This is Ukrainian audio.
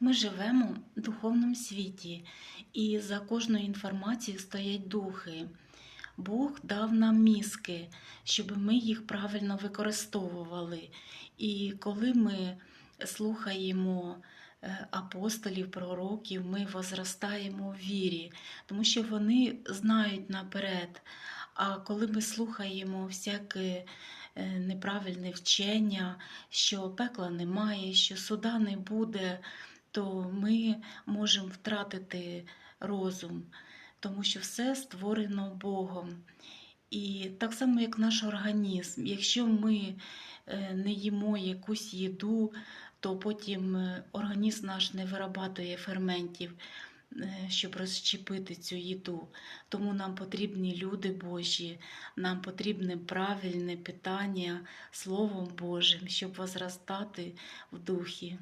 Ми живемо в духовному світі, і за кожною інформацією стоять духи. Бог дав нам мізки, щоб ми їх правильно використовували. І коли ми слухаємо е, апостолів, пророків, ми возростаємо в вірі, тому що вони знають наперед. А коли ми слухаємо всяке е, неправильне вчення, що пекла немає, що суда не буде, то ми можемо втратити розум, тому що все створено Богом. І так само, як наш організм, якщо ми е, не їмо якусь їду, то потім е, організм наш не вирабатує ферментів, е, щоб розщепити цю їду. Тому нам потрібні люди Божі, нам потрібне правильне питання Словом Божим, щоб возростати в духі.